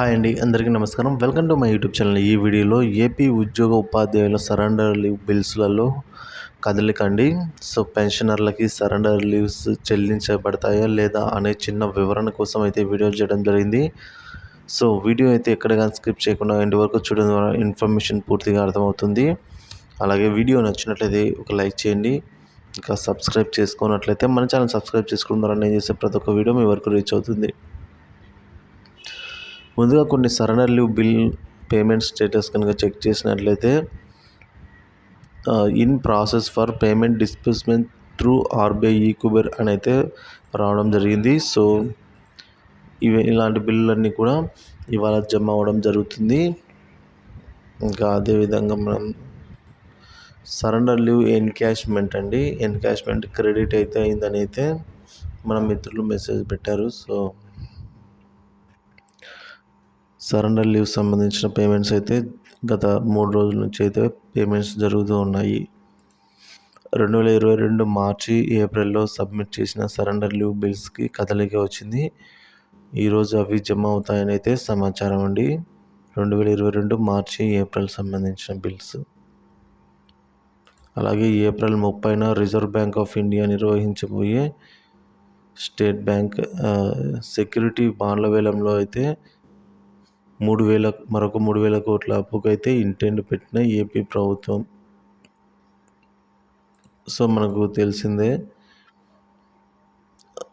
Hi అండి అందరికీ నమస్కారం. Welcome to my YouTube channel. ఈ వీడియోలో ఏపీ ఉద్యోగ ఉపాధ్యాయుల సరెండర్ లీవ్ బిల్స్లలో కదలికండి సో పెన్షనర్లకి సరెండర్ లీవ్స్ చెల్లించబడతాయా లేదా అనే చిన్న వివరణ కోసం అయితే వీడియో చేయడం జరిగింది. సో వీడియో అయితే ఎక్కడ కానీ చేయకుండా ఎండ్ వరకు చూడడం ద్వారా ఇన్ఫర్మేషన్ పూర్తిగా అర్థమవుతుంది. అలాగే వీడియో నచ్చినట్లయితే ఒక లైక్ చేయండి. ఇంకా సబ్స్క్రైబ్ చేసుకున్నట్లయితే మన ఛానల్ సబ్స్క్రైబ్ చేసుకోవడం ద్వారా నేను చేసే ప్రతి ఒక్క వీడియో మీ వరకు రీచ్ అవుతుంది. ముందుగా కొన్ని surrender leave bill payment status కనుక చెక్ చేసినట్లయితే in process for payment disbursement through RBI e Kuber అని అయితే రావడం జరిగింది. సో ఇవి ఇలాంటి బిల్లులన్నీ కూడా ఇవాళ జమ అవ్వడం జరుగుతుంది. ఇంకా అదేవిధంగా మనం సరెండర్ లీవ్ ఎన్కాష్మెంట్ అండి. ఎన్కాష్మెంట్ క్రెడిట్ అయితే అయిందని అయితే మన మిత్రులు మెసేజ్ పెట్టారు. సో సరెండర్ లీవ్ సంబంధించిన పేమెంట్స్ అయితే గత మూడు రోజుల నుంచి అయితే పేమెంట్స్ జరుగుతూ ఉన్నాయి. రెండు వేల ఇరవై రెండు మార్చి ఏప్రిల్లో సబ్మిట్ చేసిన సరెండర్ లీవ్ బిల్స్కి కదలిక వచ్చింది. ఈరోజు అవి జమ అవుతాయని అయితే సమాచారం అండి. రెండు వేల ఇరవై రెండు మార్చి ఏప్రిల్ సంబంధించిన బిల్స్. అలాగే ఏప్రిల్ ముప్పైన రిజర్వ్ బ్యాంక్ ఆఫ్ ఇండియా నిర్వహించబోయే స్టేట్ బ్యాంక్ సెక్యూరిటీ బాండ్ల వేలంలో అయితే మూడు వేల మరొక మూడు వేల కోట్ల అప్పుకైతే ఇంటెండ్ పెట్టిన ఏపీ ప్రభుత్వం. సో మనకు తెలిసిందే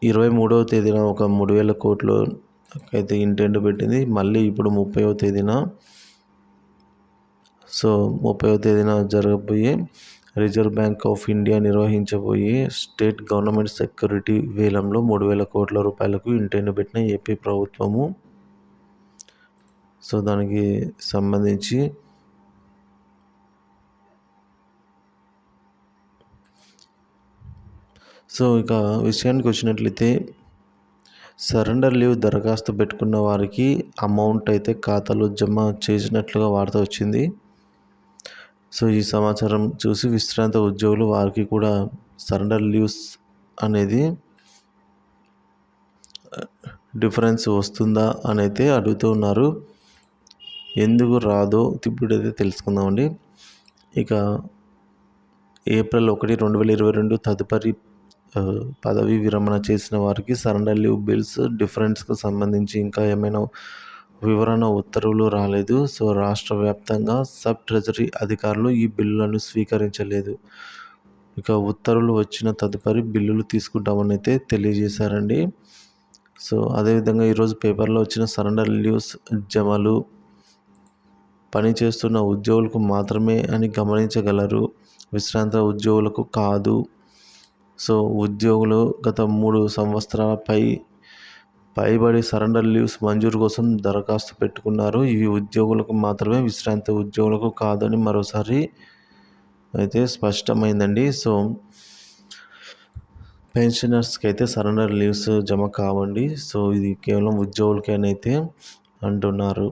ఇరవై మూడవ తేదీన ఒక మూడు వేల కోట్లు అయితే ఇంటెండ్ పెట్టింది. మళ్ళీ ఇప్పుడు ముప్పైవ తేదీన సో ముప్పైవ తేదీన జరగబోయే రిజర్వ్ బ్యాంక్ ఆఫ్ ఇండియా నిర్వహించబోయే స్టేట్ గవర్నమెంట్ సెక్యూరిటీ వేలంలో మూడు వేల కోట్ల రూపాయలకు ఇంటెండ్ పెట్టిన ఏపీ ప్రభుత్వము. సో దానికి సంబంధించి సో ఇక విషయానికి వచ్చినట్లయితే సరెండర్ లీవ్ దరఖాస్తు పెట్టుకున్న వారికి అమౌంట్ అయితే ఖాతాలో జమ చేసినట్లుగా వార్త వచ్చింది. సో ఈ సమాచారం చూసి విశ్రాంత ఉద్యోగులు వారికి కూడా సరెండర్ లీవ్స్ అనేది డిఫరెన్స్ వస్తుందా అని అయితే అడుగుతూ ఉన్నారు. ఎందుకు రాదో ఇప్పుడైతే తెలుసుకుందామండి. ఇక ఏప్రిల్ ఒకటి రెండు వేల ఇరవై రెండు తదుపరి పదవి విరమణ చేసిన వారికి సరెండర్ లీవ్ బిల్స్ డిఫరెన్స్కు సంబంధించి ఇంకా ఏమైనా వివరణ ఉత్తర్వులు రాలేదు. సో రాష్ట్ర వ్యాప్తంగా సబ్ ట్రెజరీ అధికారులు ఈ బిల్లులను స్వీకరించలేదు. ఇక ఉత్తర్వులు వచ్చిన తదుపరి బిల్లులు తీసుకుంటామని అయితే తెలియజేశారండి. సో అదేవిధంగా ఈరోజు పేపర్లో వచ్చిన సరెండర్ లీవ్స్ జమలు పనిచేస్తున్న ఉద్యోగులకు మాత్రమే అని గమనించగలరు. విశ్రాంత ఉద్యోగులకు కాదు. సో ఉద్యోగులు గత మూడు సంవత్సరాలపై పైబడి సరెండర్ లీవ్స్ మంజూరు కోసం దరఖాస్తు పెట్టుకున్నారు. ఇవి ఉద్యోగులకు మాత్రమే విశ్రాంతి ఉద్యోగులకు కాదని మరోసారి అయితే స్పష్టమైందండి. సో పెన్షనర్స్కి అయితే సరెండర్ లీవ్స్ జమ కావండి. సో ఇది కేవలం ఉద్యోగులకేనైతే అంటున్నారు.